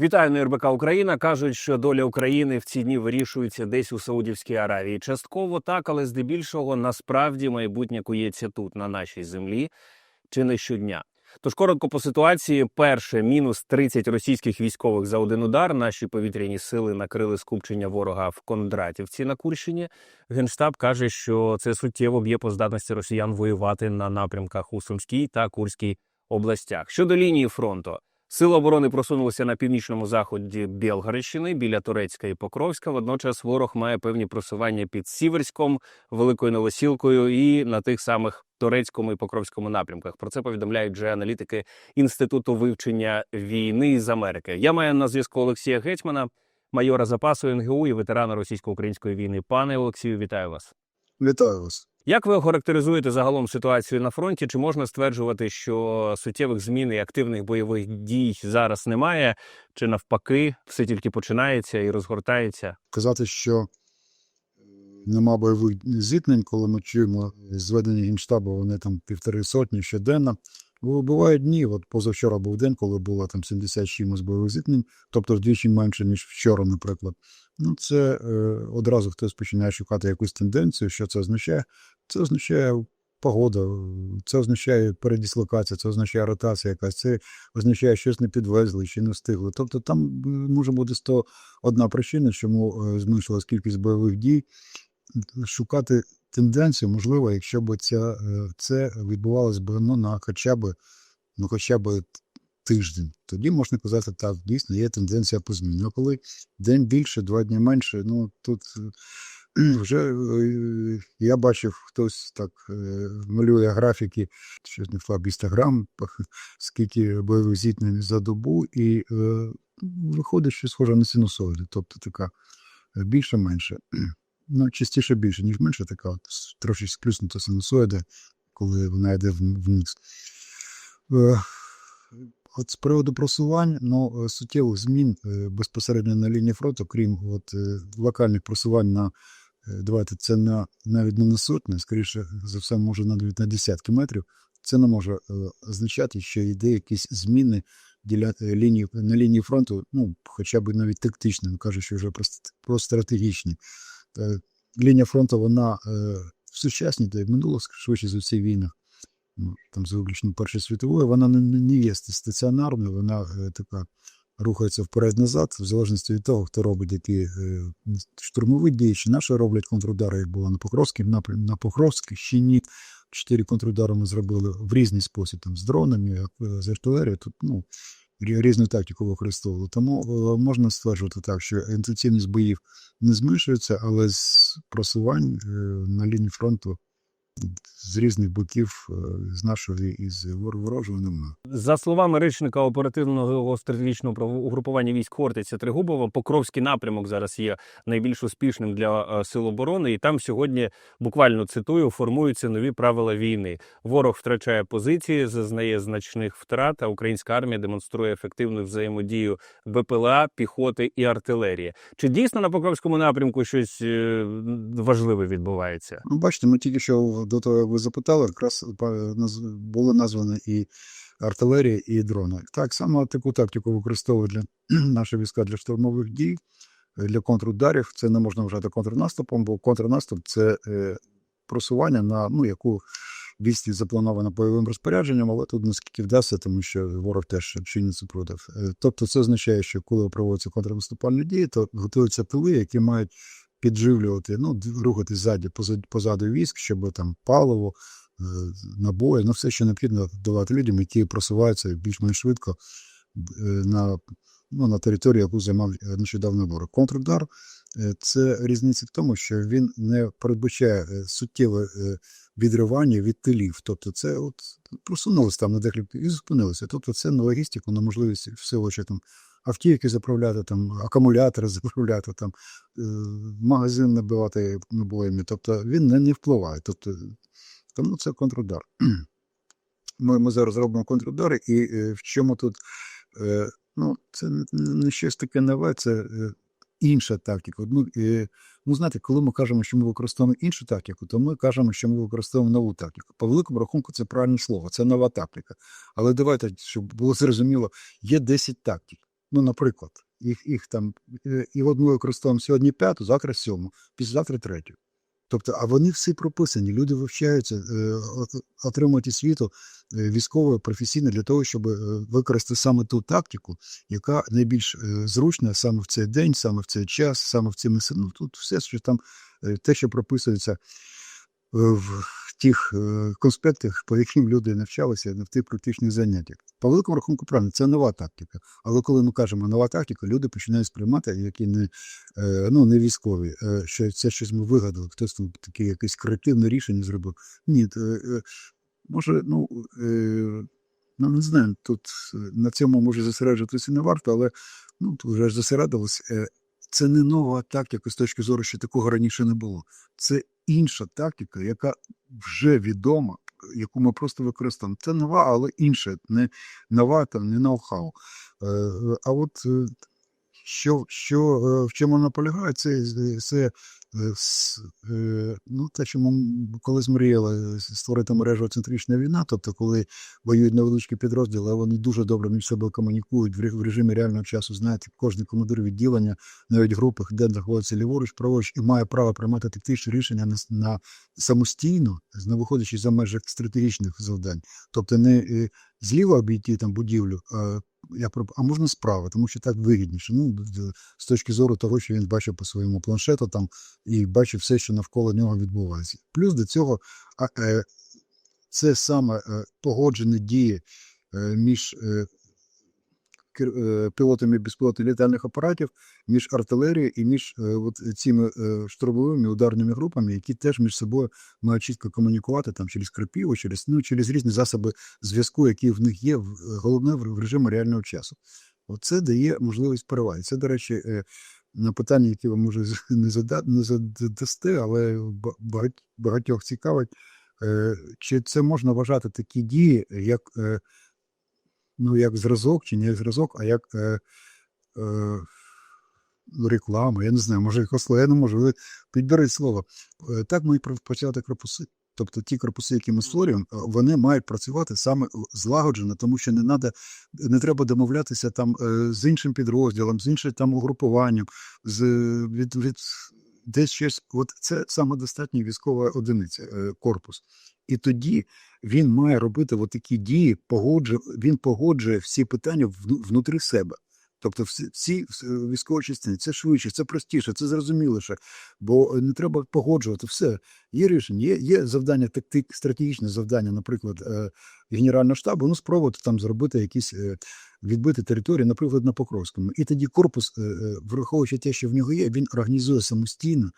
Вітаю на РБК Україна. Кажуть, що доля України в ці дні вирішується десь у Саудівській Аравії. Частково так, але здебільшого насправді майбутнє кується тут, на нашій землі, чи не щодня. Тож коротко по ситуації: перше мінус 30 російських військових за один удар. Наші повітряні сили накрили скупчення ворога в Кондратівці на Курщині. Генштаб каже, що це суттєво б'є по здатності росіян воювати на напрямках у Сумській та Курській областях. Щодо лінії фронту. Сили оборони просунулися на північному заході Білгородщини біля Турецька і Покровська. Водночас ворог має певні просування під Сіверськом, Великою Новосілкою і на тих самих Турецькому і Покровському напрямках. Про це повідомляють вже аналітики Інституту вивчення війни з Америки. Я маю на зв'язку Олексія Гетьмана, майора запасу НГУ і ветерана російсько-української війни. Пане Олексію, вітаю вас. Вітаю вас. Як ви охарактеризуєте загалом ситуацію на фронті? Чи можна стверджувати, що суттєвих змін і активних бойових дій зараз немає, чи навпаки, все тільки починається і розгортається? Казати, що е, нема бойових зіткнень, коли ми чуємо зведення генштабу, вони там півтори сотні щоденно. Бо бувають дні, от позавчора був день, коли було там 70 чимось бойових зіткнень, тобто вдвічі менше, ніж вчора, наприклад. Ну, це е, одразу хтось починає шукати якусь тенденцію, що це означає. Це означає погода, це означає передислокація, це означає ротація якась, це означає, щось не підвезли чи не встигли. Тобто там е, може бути 101 причина, чому е, зменшилась кількість бойових дій. Шукати тенденцію можливо, якщо б ця, е, це відбувалося б ну, на хоча б, ну, хоча б тиждень. Тоді можна казати, так, дійсно є тенденція по зміні. А коли день більше, два дні менше, ну тут вже е, я бачив, хтось так е, малює графіки, щось не вклав інстаграм, скільки бойових зіткнень за добу, і е, виходить, що схоже на синусоїди, тобто така е, більше-менше. Ну, частіше більше, ніж менше, така от трошки сплюснута синусоїда, коли вона йде вн- вниз. От з приводу просувань, ну, суттєвих змін безпосередньо на лінії фронту, крім от, локальних просувань на, давайте, це на, навіть не на сотні, скоріше за все, може навіть на десятки метрів, це не може е, означати, що йде якісь зміни е, лінії, на лінії фронту, ну, хоча б навіть тактичні, не кажу, що вже про, про стратегічні. Е, Лінія фронту, вона е, в сучасній та й минуло, швидше за всі війнах, ну, там за виключно Першої світової, вона не, є стаціонарною, вона е, така рухається вперед-назад, в залежності від того, хто робить які е, штурмові дії, чи наші роблять контрудари, як було на Покровській напрямку, на Покровській, Чотири контрудари ми зробили в різний спосіб, там з дронами, е, з артилерією, тут ну, різну тактику використовували. Тому е, можна стверджувати так, що інтенсивність боїв не зменшується, але з просувань на лінії фронту з різних боків, е, з нашої і з ворожого немає. За словами речника оперативного стратегічного угрупування військ Хортиця Тригубова, Покровський напрямок зараз є найбільш успішним для е, сил оборони, і там сьогодні буквально цитую формуються нові правила війни. Ворог втрачає позиції, зазнає значних втрат. А українська армія демонструє ефективну взаємодію БПЛА, піхоти і артилерії. Чи дійсно на Покровському напрямку щось е, важливе відбувається? Ну, бачите, ми тільки що до того, як ви запитали, якраз були названі і артилерія, і дрони. Так само таку тактику використовують для наші війська для штурмових дій, е, для контрударів. Це не можна вважати контрнаступом, бо контрнаступ це е, просування на ну, яку відстань запланована бойовим розпорядженням, але тут наскільки вдасться, тому що ворог теж чинить супротив. Е, Тобто це означає, що коли проводяться контрнаступальні дії, то готуються тили, які мають підживлювати, ну, рухати ззаді, позаду, позаду військ, щоб там паливо, е, набої, ну все, що необхідно давати людям, які просуваються більш-менш швидко е, на, ну, на територію, яку займав е, нещодавно ворог. Контрудар це різниця в тому, що він не передбачає суттєве відривання від тилів. Тобто це от просунулися там на декілька і зупинилися. Тобто це на логістику, на можливість всього, що там автівки заправляти, там акумулятори заправляти, там е, магазин набивати набоями. Тобто він не, не впливає. Тобто, тому це контрудар. Ми, ми зараз робимо контрудари, і е, в чому тут е, ну, це не, щось таке нове, це е, інша тактика. Ну, е, ну, знаєте, коли ми кажемо, що ми використовуємо іншу тактику, то ми кажемо, що ми використовуємо нову тактику. По великому рахунку, це правильне слово, це нова тактика. Але давайте, щоб було зрозуміло, є 10 тактик. Ну, наприклад, їх, їх там, е, і от ми використовуємо сьогодні п'яту, завтра сьому, післязавтра третю. Тобто, а вони всі прописані, люди вивчаються, е, от- отримують освіту е, військовою, професійно для того, щоб використати саме ту тактику, яка найбільш зручна саме в цей день, саме в цей час, саме в ці миси. Ну, тут все, що там, те, що прописується в тих е, конспектах, по яким люди навчалися в тих практичних заняттях. По великому рахунку, правильно, це нова тактика. Але коли ми кажемо нова тактика, люди починають сприймати, які не, е, ну, не військові, е, що це щось ми вигадали, хтось там таке якесь креативне рішення зробив. Ні, може, ну, ну не знаю, тут на цьому може зосереджуватися не варто, але ну, тут вже ж зосередилось. Це не нова тактика з точки зору, що такого раніше не було. Це інша тактика, яка вже відома, яку ми просто використовуємо. Це нова, але інша, не нова, там, не ноу-хау. Е, А от е, що, що е, в чому вона полягає, це, це е, с- е, ну, те, що ми колись мріяли створити мережу центрична війна, тобто коли воюють невеличкі підрозділи, а вони дуже добре між собою комунікують в режимі реального часу. Знаєте, кожен командир відділення, навіть групи, де знаходиться ліворуч, праворуч, і має право приймати тактичні рішення на, на самостійно, не виходячи за межі стратегічних завдань. Тобто не зліва обійти там будівлю, а, я, а можна справи, тому що так вигідніше. Ну, з точки зору того, що він бачив по своєму планшету там і бачив все, що навколо нього відбувається. Плюс до цього е, це саме е, погоджені дії е, між пілотами безпілотних літальних апаратів, між артилерією і між е, от цими е, штурмовими ударними групами, які теж між собою мають чітко комунікувати там через крапіву, через ну через різні засоби зв'язку, які в них є, головне в режимі реального часу. Оце дає можливість переваги. Це, до речі, е, на питання, які ви може не зада- не задасте, але багатьох цікавить, е, чи це можна вважати такі дії, як, е, ну, як зразок, чи не як зразок, а як е, е, реклама, я не знаю, може якось слово, я не можу. Ви підберіть слово. Е, Так ми почати корпуси. Тобто ті корпуси, які ми створюємо, е, вони мають працювати саме злагоджено, тому що не надо, не треба домовлятися там е, з іншим підрозділом, з іншим там угрупуванням, з від, від десь щось. От це самодостатня військова одиниця, корпус. І тоді він має робити такі дії, погоджує, він погоджує всі питання вну- внутрі себе. Тобто всі, військові частини, це швидше, це простіше, це зрозуміліше, бо не треба погоджувати все. Є рішення, є, є завдання, тактик, стратегічне завдання, наприклад, е, Генерального штабу, ну спробувати там зробити якісь е, відбити території, наприклад, на Покровському. І тоді корпус, е, враховуючи те, що в нього є, він організує самостійно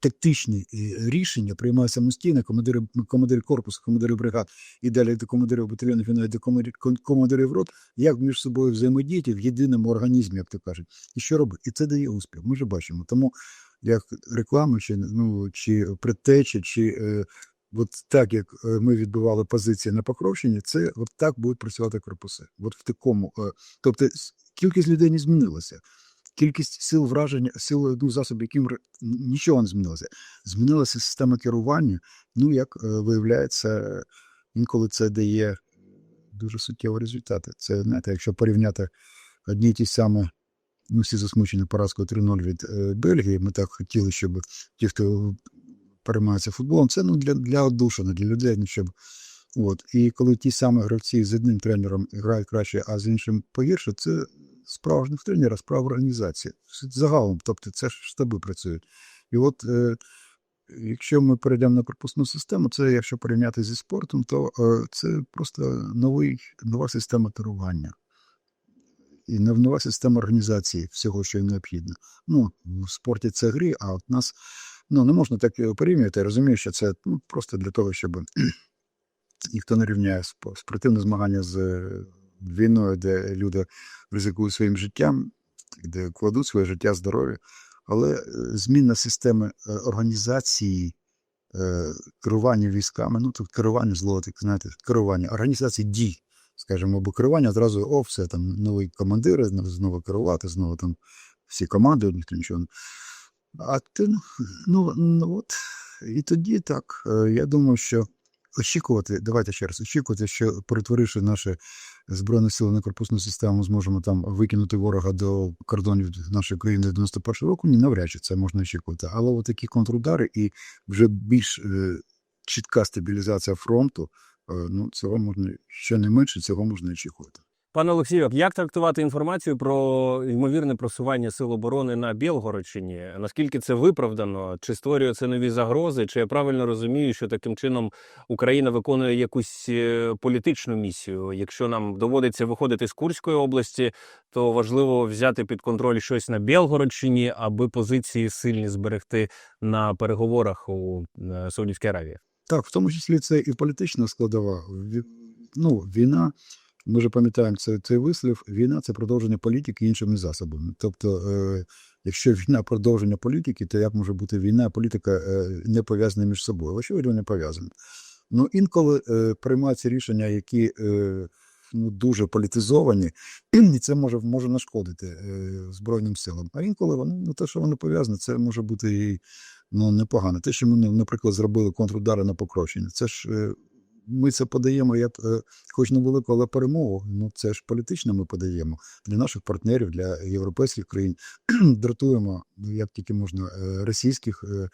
тактичні е, рішення, приймає самостійно командири, командири корпусу, командири бригад і далі до командирів батальйонів і навіть до командирів, рот, як між собою взаємодіяти в єдиному організмі, як то кажуть, і що робити. І це дає успіх. Ми вже бачимо. Тому як реклама, чи ну чи предтеча, чи е, от так як е, ми відбивали позиції на Покровщині, це от так будуть працювати корпуси. От в такому, е, тобто кількість людей не змінилася. Кількість сил враження, сил ну, засобів, яким нічого не змінилося. Змінилася система керування. Ну, як е, виявляється, інколи це дає дуже суттєві результати. Це, знаєте, якщо порівняти одні й ті самі, ну, всі засмучені поразкою 3-0 від е, Бельгії, ми так хотіли, щоб ті, хто переймається футболом, це ну, для, для одушини, для людей, ну, щоб От. І коли ті самі гравці з одним тренером грають краще, а з іншим погірше, це в тренера, справа організації. Загалом, тобто це ж штаби працюють. І от е, якщо ми перейдемо на корпусну систему, це якщо порівняти зі спортом, то е, це просто новий, нова система керування. І нов- нова система організації всього, що необхідно. Ну, в спорті це грі, а от нас ну, не можна так порівнювати. Я розумію, що це ну, просто для того, щоб ніхто не рівняє спортивне змагання з війною, де люди ризикують своїм життям, де кладуть своє життя, здоров'я. Але е, зміна системи е, організації е, керування військами, ну тут керування зло, так знаєте, керування, організації дій, скажімо, бо керування одразу, о, все там нові командири, знову- знову керувати, знову там всі команди, ніхто нічого. А ти, ну, ну, ну от, і тоді так, я думаю, що очікувати, давайте ще раз, очікувати, що перетворивши наші збройні сили на корпусну систему, зможемо там викинути ворога до кордонів нашої країни 91 року, ні, навряд чи це можна очікувати. Але от такі контрудари і вже більш е, чітка стабілізація фронту, е, ну цього можна ще не менше, цього можна очікувати. Пане Олексію, як трактувати інформацію про ймовірне просування сил оборони на Білгородщині? Наскільки це виправдано? Чи створює це нові загрози? Чи я правильно розумію, що таким чином Україна виконує якусь е, політичну місію? Якщо нам доводиться виходити з Курської області, то важливо взяти під контроль щось на Білгородщині, аби позиції сильні зберегти на переговорах у е, Саудівській Аравії. Так, в тому числі це і політична складова. Ну, війна, ми вже пам'ятаємо це, цей вислів, війна це продовження політики іншими засобами. Тобто, е, якщо війна продовження політики, то як може бути війна, політика е, не пов'язані між собою? Очевидно, не пов'язані. Ну, інколи е, приймаються рішення, які е, ну, дуже політизовані, і це може, може нашкодити е, Збройним силам. А інколи вони, ну, те, що вони пов'язані, це може бути і ну, непогано. Те, що ми, наприклад, зробили контрудари на Покровщині, це ж е, ми це подаємо як е, хоч невелику, але перемогу. Ну це ж політично ми подаємо для наших партнерів, для європейських країн. Дратуємо, ну, як тільки можна, е, російських е,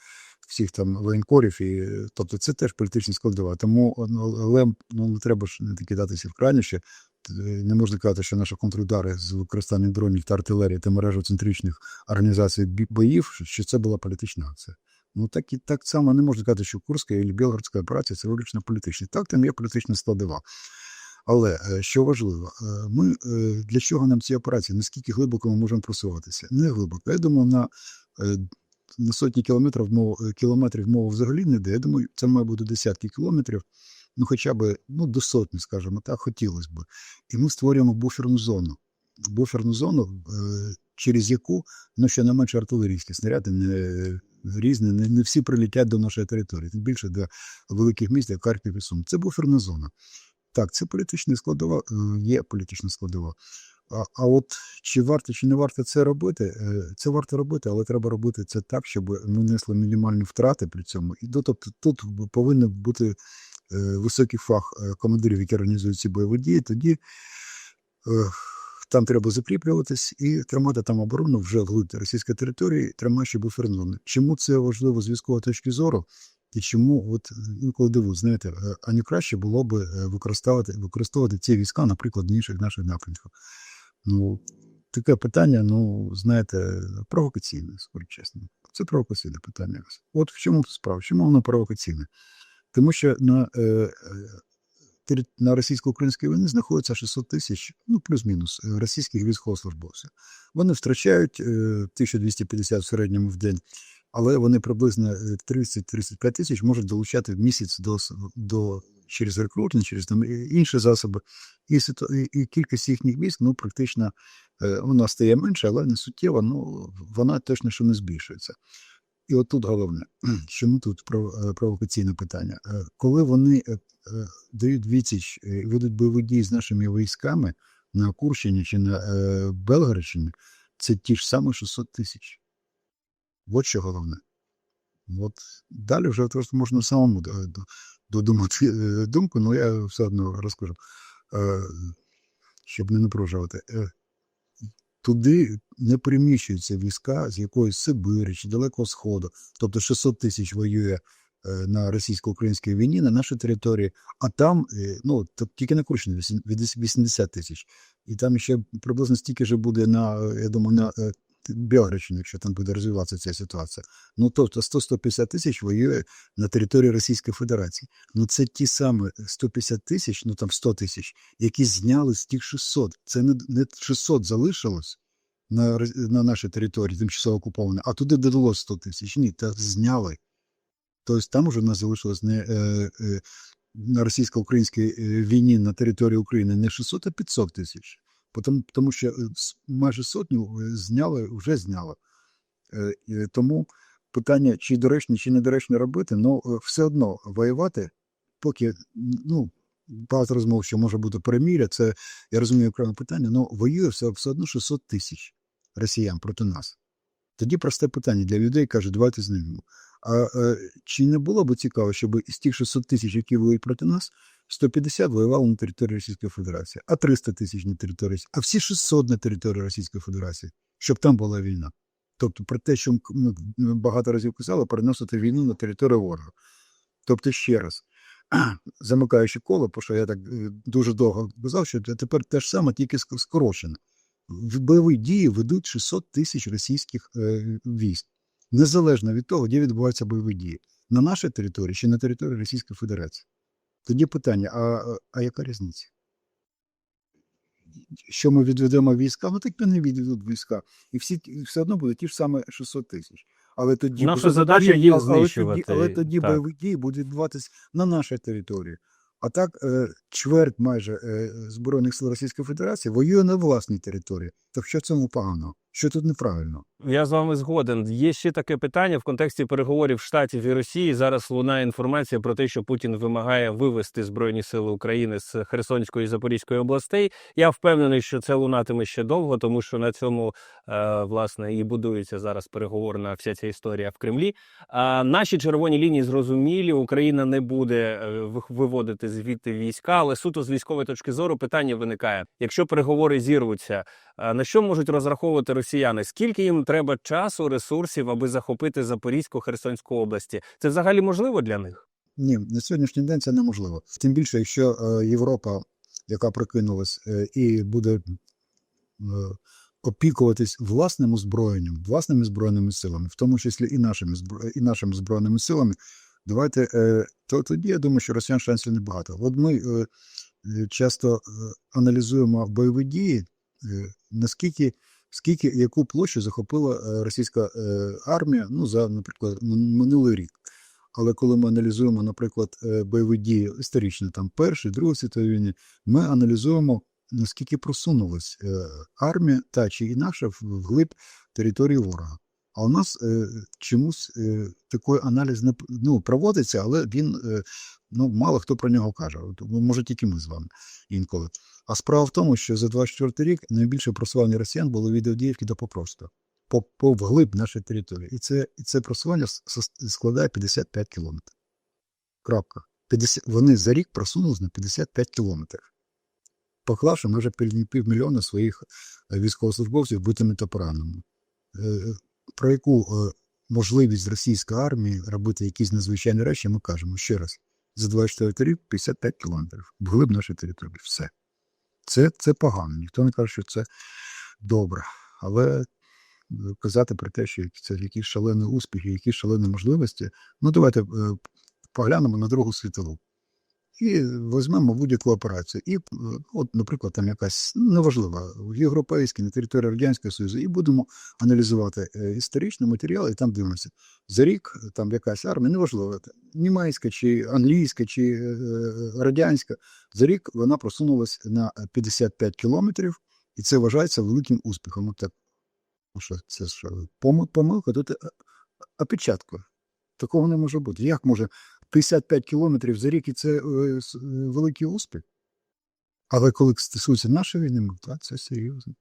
всіх там воєнкорів. І, тобто це теж політична складова. Тому ну, але ну, не треба ж не кидатися в крайніше. Е, Не можна казати, що наші контрудари з використанням дронів та артилерії та мережоцентричних організацій боїв, що це була політична акція. Ну так і так само не можна казати, що Курська і Білгородська операція це виключно політичні. Так, там є політична складова. Але е, що важливо, е, ми е, для чого нам ці операції? Наскільки глибоко ми можемо просуватися? Не глибоко. Я думаю, на, на сотні кілометрів мова, кілометрів мова взагалі не йде. Я думаю, це має бути десятки кілометрів, ну хоча б ну, до сотні, скажімо так, хотілося б. І ми створюємо буферну зону. Буферну зону, через яку ну, ще не менше артилерійські снаряди не різні, не, не всі прилітять до нашої території, тим більше до великих міст, як Харків і Сум. Це буферна зона. Так, це політична складова, е, є політична складова. А, а от чи варто, чи не варто це робити? Е, Це варто робити, але треба робити це так, щоб ми несли мінімальні втрати при цьому. І тобто тут повинен бути е, високий фах командирів, які організують ці бойові дії. Тоді там треба закріплюватись і тримати там оборону вже вглиб російської території, тримаючи буферну зону. Чому це важливо з військової точки зору? І чому от інколи дивують, знаєте, е, а не краще було б е, використовувати, використовувати ці війська, наприклад, в інших наших напрямках? Ну, таке питання, ну, знаєте, провокаційне, скажу чесно. Це провокаційне питання. От в чому справа? Чому воно провокаційне? Тому що на, е, е, на російсько-українській війні знаходиться 600 тисяч, ну плюс-мінус, е, російських військовослужбовців. Вони втрачають е, 1250 в середньому в день, але вони приблизно е, 30-35 тисяч можуть долучати в місяць до, до через рекрутинг, через там інші засоби. І, і, кількість їхніх військ ну, практично е, вона стає менше, але не суттєво, ну, вона точно що не збільшується. І от тут головне, чому тут провокаційне питання? Е, Коли вони е, е, дають відсіч і ведуть бойові дії з нашими військами на Курщині чи на Белгородщині, це ті ж самі 600 тисяч. От що головне. От далі вже можна самому додумати думку, але я все одно розкажу, щоб не напружувати. Е, Туди не приміщуються війська з якоїсь Сибири чи Далекого Сходу. Тобто 600 тисяч воює е, на російсько-українській війні на нашій території, а там, е, ну, тільки на Курщині від 80 тисяч. І там ще приблизно стільки ж буде на, е, я думаю, на е, якщо там буде розвиватися ця ситуація. Ну, тобто 100-150 тисяч воює на території Російської Федерації. Ну, це ті самі 150 тисяч, ну там 100 тисяч, які зняли з тих 600. Це не, не 600 залишилось на, на нашій території, тимчасово окуповане, а туди додалось 100 тисяч. Ні, та зняли. Тобто там уже в нас залишилось не е, е, на російсько-українській е, війні на території України не 600, а 500 тисяч. Тому, тому що майже сотню зняли, вже зняли. Е, Тому питання, чи доречно, чи недоречно робити, ну е, все одно воювати, поки ну, багато розмов, що може бути переміря, це я розумію окреме питання, але воює все, все одно 600 тисяч росіян проти нас. Тоді просте питання для людей каже, давайте знімемо. А чи не було б цікаво, щоб із тих 600 тисяч, які воюють проти нас, 150 воювало на території Російської Федерації, а 300 тисяч на території, а всі 600 на території Російської Федерації, щоб там була війна. Тобто про те, що ми багато разів казали, переносити війну на територію ворога. Тобто, ще раз, замикаючи коло, бо що я так е, дуже довго казав, що тепер те ж саме, тільки ск- скорочено. В бойові дії ведуть 600 тисяч російських е, військ, незалежно від того, де відбуваються бойові дії на нашій території чи на території Російської Федерації. Тоді питання: а, а яка різниця? Що ми відведемо війська? Ну так ми не відведуть війська. І всі і все одно будуть ті ж саме 600 тисяч. Але тоді Наша задача задача- їх але тоді- знищувати, Але тоді бойові дії будуть відбуватись на нашій території. А так, е, чверть майже е, Збройних сил Російської Федерації воює на власній території. Так що цьому поганого? Що тут неправильно? Я з вами згоден. Є ще таке питання в контексті переговорів Штатів і Росії. Зараз лунає інформація про те, що Путін вимагає вивести збройні сили України з Херсонської і Запорізької областей. Я впевнений, що це лунатиме ще довго, тому що на цьому е, власне і будується зараз переговорна вся ця історія в Кремлі. А наші червоні лінії зрозумілі. Україна не буде е, виводити звідти війська, але суто з військової точки зору питання виникає: якщо переговори зірвуться, а на що можуть розраховувати росіяни? Скільки їм треба часу, ресурсів, аби захопити Запорізьку Херсонську області? Це взагалі можливо для них? Ні, на сьогоднішній день це неможливо. Тим більше, якщо е, Європа, яка прокинулась е, і буде е, опікуватись власним озброєнням, власними збройними силами, в тому числі і нашими і нашими збройними силами, давайте то тоді я думаю, що росіян шансів небагато. От ми часто аналізуємо бойові дії, наскільки скільки яку площу захопила е, російська е, армія, ну за, наприклад, минулий рік. Але коли ми аналізуємо, наприклад, е, бойові дії історично, там Першої, Другої світової війни, ми аналізуємо, наскільки просунулась армія та чи інакше вглиб території ворога. А у нас е, чомусь е, такий аналіз не ну, проводиться, але він е, ну, мало хто про нього каже. Ну, може, тільки ми з вами інколи. А справа в тому, що за 24 рік найбільше просування росіян було від Авдіївки до Покровська по, по вглиб нашої території. І це, і це просування складає 55 кілометрів. Крапка. 50, вони за рік просунулись на 55 кілометрів, поклавши майже півмільйона своїх е, військовослужбовців битими та пораненими. Е, Про яку е, можливість російської армії робити якісь надзвичайні речі, ми кажемо ще раз. За 24 рік 55 кілометрів вглиб нашої території. Все. Це, це погано. Ніхто не каже, що це добре. Але е, казати про те, що це якісь шалені успіхи, якісь шалені можливості. Ну, давайте е, поглянемо на Другу світову. І візьмемо будь-яку операцію. І, е, от, наприклад, там якась неважлива європейська на території Радянського Союзу, і будемо аналізувати е, історичний матеріал, і там дивимося. За рік е, там якась армія, неважливо, німецька чи англійська, чи радянська. За рік вона просунулась на 55 кілометрів, і це вважається великим успіхом. От так, що, це що, пом- помилка, тут опечатка. Такого не може бути. Як може 55 кілометрів за рік і це е, е, великий успіх? Але коли стосується нашої війни, ми, це серйозно.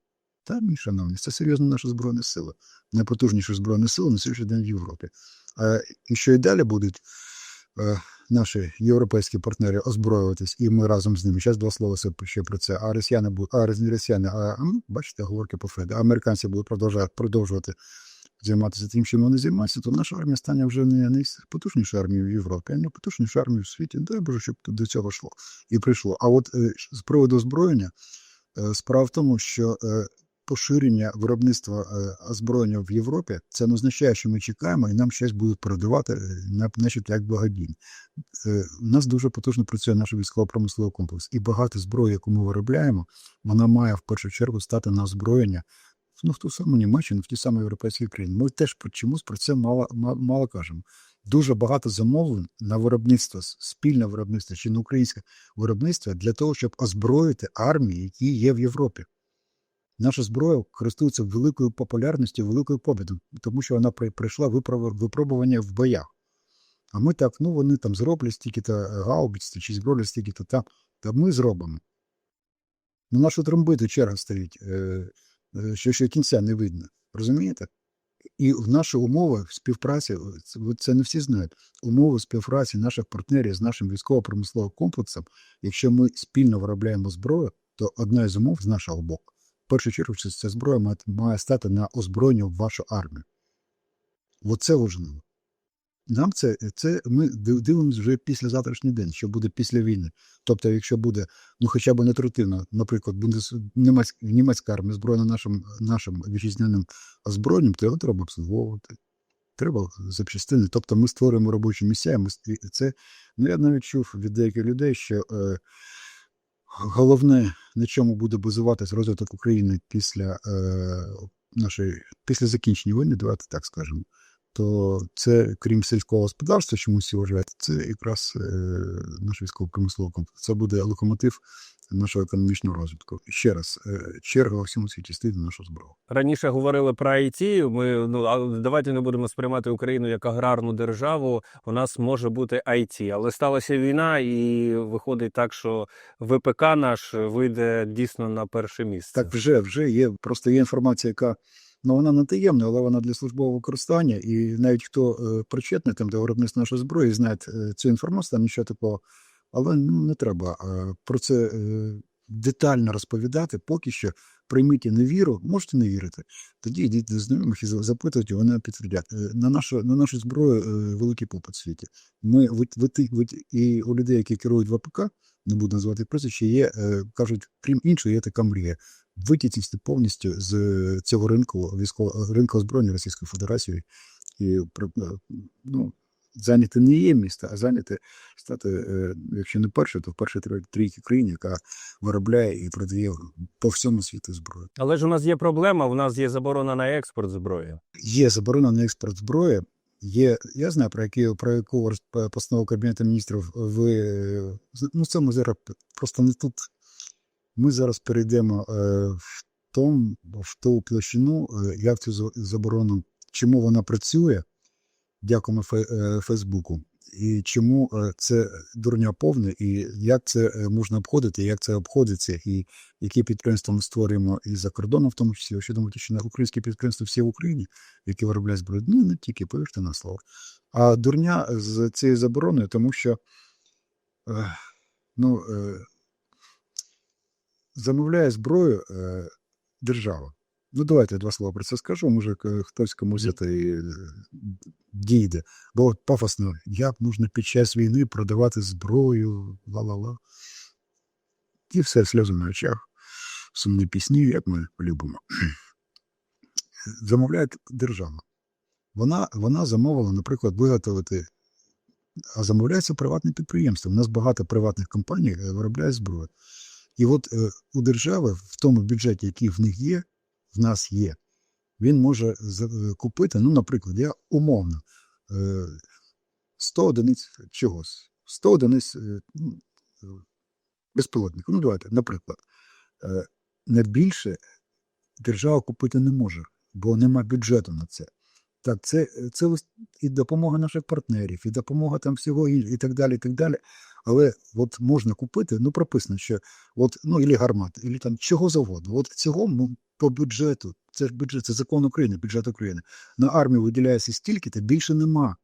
Та, мій шановні, це серйозно наша Збройна сила. Найпотужніша Збройна сила на сьогоднішній день в Європі. А, і що і далі будуть е, наші європейські партнери озброюватись, і ми разом з ними. Зараз два слова ще- про це. А росіяни будуть, а росіяни, а бачите, говорки по Феду. А американці будуть продовжувати, продовжувати займатися тим, чим вони займаються, то наша армія стане вже не найпотужнішою армією в Європі, а найпотужнішою армією в світі. Дай Боже, щоб до цього йшло і прийшло. А от е, з приводу озброєння, е, справа в тому, що е, поширення виробництва озброєння в Європі це не означає, що ми чекаємо і нам щось будуть передавати, на- начебто як благодійні. У нас дуже потужно працює наш військово-промисловий комплекс, і багато зброї, яку ми виробляємо, вона має в першу чергу стати на озброєння ну, в ту саму Німеччину, в ті самі європейські країни. Ми теж про- чомусь про це мало, ма- мало кажемо. Дуже багато замовлень на виробництво, спільне виробництво чи на українське виробництво для того, щоб озброїти армії, які є в Європі. Наша зброя користується великою популярністю, великою попитом, тому що вона при- пройшла випробування в боях. А ми так, ну вони там зроблять стільки-то е, гаубиць, чи зроблять стільки-то там, та ми зробимо. Ну, нашу тромбити черга стоїть, е, що ще кінця не видно. Розумієте? І в наші умови співпраці, це, не всі знають, умови співпраці наших партнерів з нашим військово-промисловим комплексом, якщо ми спільно виробляємо зброю, то одна із умов з нашого боку, в першу чергу, що ця зброя має стати на озброєння в вашу армію. Оце важливо. Нам це, це ми див- дивимося вже після завтрашній день, що буде після війни. Тобто, якщо буде ну хоча б не третина, наприклад, буде німецька, німецька армія зброєна нашим, нашим вітчизняним озброєнням, то його треба обслуговувати. Треба запчастини. Тобто ми створюємо робочі місця. Ми це ну я навіть чув від деяких людей, що е, головне, на чому буде базуватись розвиток України після е, нашої після закінчення війни, давайте так скажемо. То це, крім сільського господарства, чому всі вважають, це якраз е, наш військово-промисловий комплекс. Це буде локомотив нашого економічного розвитку. Ще раз, е, черга у всьому світі стоїть на нашу зброю. Раніше говорили про IT, Ми ну а давайте не будемо сприймати Україну як аграрну державу. У нас може бути IT. але сталася війна, і виходить так, що ВПК наш вийде дійсно на перше місце. Так вже, вже є. Просто є інформація, яка ну вона не таємна, але вона для службового використання. І навіть хто е, причетний там до виробництва нашої зброї, знає е, цю інформацію, там нічого такого. Але ну не треба про це е, детально розповідати. Поки що прийміть невіру, можете не вірити. Тоді йдіть до знайомих і за- запитуйте, вони підтвердять. На нашу на нашу зброю великий попит в світі. Ми і у людей, які керують ВПК, не буду називати прізвище, є кажуть, крім іншого, є така мрія витіснити повністю з цього ринку військового ринку озброєння Російської Федерації і е, ну, зайняти не є місто, а зайняти стати, е, якщо не перше, то в першій трійці країн, яка виробляє і продає по всьому світу зброю. Але ж у нас є проблема. У нас є заборона на експорт зброї. Є заборона на експорт зброї. Є, я знаю, про які про яку постанову Кабінету міністрів ви е, ну це ми зараз просто не тут. Ми зараз перейдемо е, в том, в ту площину, е, як цю заборону, чому вона працює, дякуємо е, Фейсбуку, і чому це дурня повне, і як це можна обходити, як це обходиться, і які підприємства ми створюємо і за кордоном, в тому числі, що думаєте, що на українські підприємства всі в Україні, які виробляють зброю, ну не тільки, повірте на слово. А дурня з цією забороною, тому що ну, замовляє зброю е, держава. Ну, давайте я два слова про це скажу. Може, хтось комусь це і, е, дійде. Бо от пафосно, як можна під час війни продавати зброю, ла-ла-ла. І все сльози на очах, сумні пісні, як ми любимо. Замовляє держава. Вона, вона замовила, наприклад, виготовити, а замовляється приватне підприємство. У нас багато приватних компаній е, виробляє зброю. І от е, у держави, в тому бюджеті, який в них є, в нас є, він може е, купити, ну, наприклад, я умовно, е, 100 одиниць чогось, 100 одиниць е, ну, безпілотників. Ну, давайте, наприклад, е, не держава купити не може, бо нема бюджету на це. Так, це, це і допомога наших партнерів, і допомога там всього і, і так далі, і так далі. Але от можна купити, ну прописано, що от, ну, ілі гармат, ілі там чого завгодно. От цього ну, по бюджету, це ж бюджет, це закон України, бюджет України. На армію виділяється стільки, то більше нема.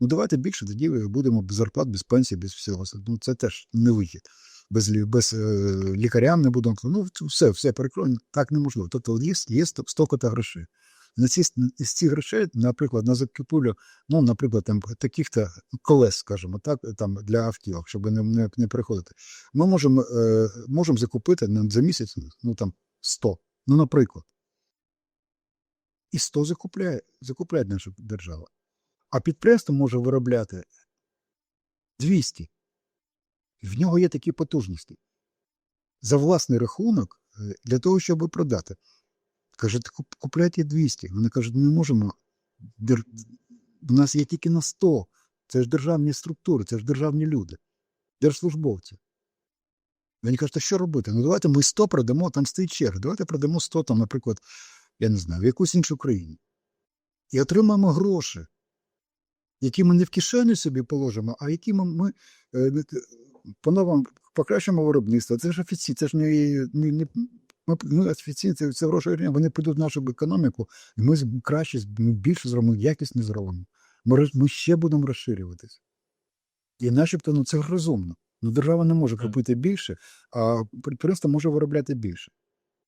Ну давайте більше, тоді будемо без зарплат, без пенсії, без всього. Ну це теж не вихід. Без, без е, лікарям не будемо. Ну, все, все перекроєно, так неможливо. Тобто є, є стокота грошей. На ці, з цих грошей, наприклад, на закупівлю, ну, наприклад, там, таких-то колес, скажімо так, там, для автівок, щоб не, не, не приходити. Ми можемо, е, можемо закупити за місяць ну, там, 100, ну, наприклад. І 100 закупляє, закупляє наша держава. А підприємство може виробляти 200. В нього є такі потужності. За власний рахунок, е, для того, щоб продати. Каже, «Куп- купляйте 200. Вони кажуть, не можемо. У нас є тільки на 100. Це ж державні структури, це ж державні люди, держслужбовці. Кажуть, а що робити? Ну давайте ми 100 продамо, там стоїть черга. Давайте продамо 100, там, наприклад, я не знаю, в якусь іншу країну. І отримаємо гроші, які ми не в кишені собі положимо, а які ми, ми е, не те- по-новому покращимо виробництво. Це ж офіційно, це ж не, не, не Ми, ми офіційно це, це гроші, вони підуть в нашу економіку, і ми краще, більше зробимо, якісне зробимо. Ми, ми ще будемо розширюватися. І начебто ну, це розумно. Ну, держава не може купити більше, а підприємство може виробляти більше.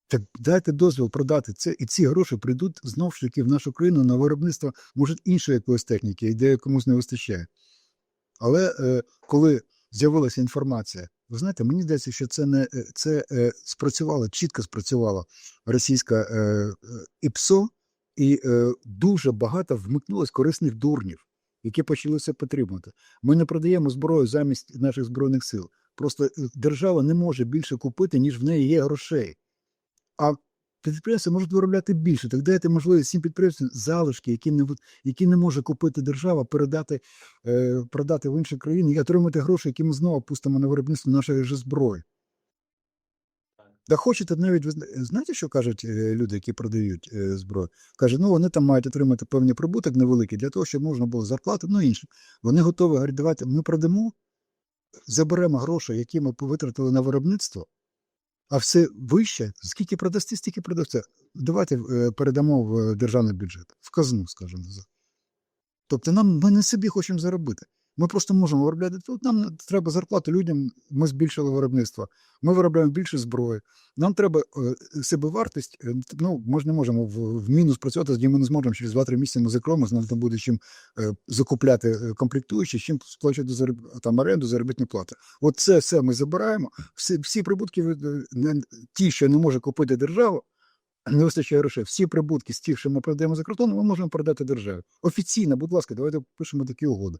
Так дайте дозвіл продати це, і ці гроші прийдуть знову ж таки в нашу країну на виробництво, може, іншої якоїсь техніки, де комусь не вистачає. Але е, коли з'явилася інформація, ви знаєте, мені здається, що це не е, це е, спрацювало, чітко спрацювало російська е, е, ІПСО, і е, дуже багато вмикнулось корисних дурнів, які почали це підтримувати. Ми не продаємо зброю замість наших збройних сил. Просто е, держава не може більше купити, ніж в неї є грошей. А підприємства можуть виробляти більше. Так дайте можливість всім підприємствам залишки, які не, які не може купити держава, передати, е, продати в інші країни і отримати гроші, які ми знову пустимо на виробництво нашої ж зброї. Да хочете навіть знаєте, що кажуть е, люди, які продають е, зброю? Кажуть, ну вони там мають отримати певний прибуток невеликий для того, щоб можна було зарплати, ну інше. Вони готові говорять, давайте ми продамо, заберемо гроші, які ми витратили на виробництво, а все вище, скільки продасти, стільки продасте. Давайте е, передамо в е, державний бюджет, в казну, скажімо. за- Тобто нам ми не собі хочемо заробити. Ми просто можемо виробляти тут. Нам треба зарплату людям. Ми збільшили виробництво. Ми виробляємо більше зброї. Нам треба е, себевартість. е, Ну ми ж не можемо в, в мінус працювати, тоді ми не зможемо через 2-3 місяці ми закроємося, нам там буде чим е, закупляти комплектуючі, чим сплачувати зароб... там оренду, заробітні плати. От це все ми забираємо. Всі, всі прибутки ті, що не може купити держава, не вистачає грошей. Всі прибутки з тих, що ми продаємо за кордоном, ми можемо продати державі. Офіційно, будь ласка, давайте пишемо такі угоди.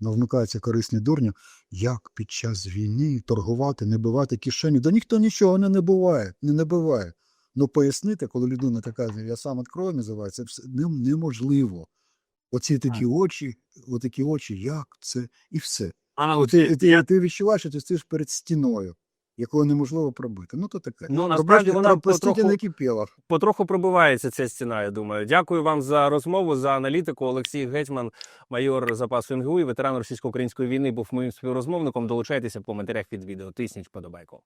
Вмикаються корисні дурні. Як під час війни торгувати, не бивати кишені? Да ніхто нічого не набиває, не набиває. Ну пояснити, коли людина така, я сам відкрою, називається, це нем- неможливо. Оці такі очі, отакі очі, як це, і все. А ти, ти, ти відчуваєш, що ти стоїш перед стіною, якою неможливо пробити. Ну, то таке. Ну, насправді вона потроху- накипіла. потроху пробивається ця стіна. Я думаю. Дякую вам за розмову, за аналітику. Олексій Гетьман, майор запасу НГУ і ветеран російсько-української війни, був моїм співрозмовником. Долучайтеся в коментарях під відео. Тисніть подобайку.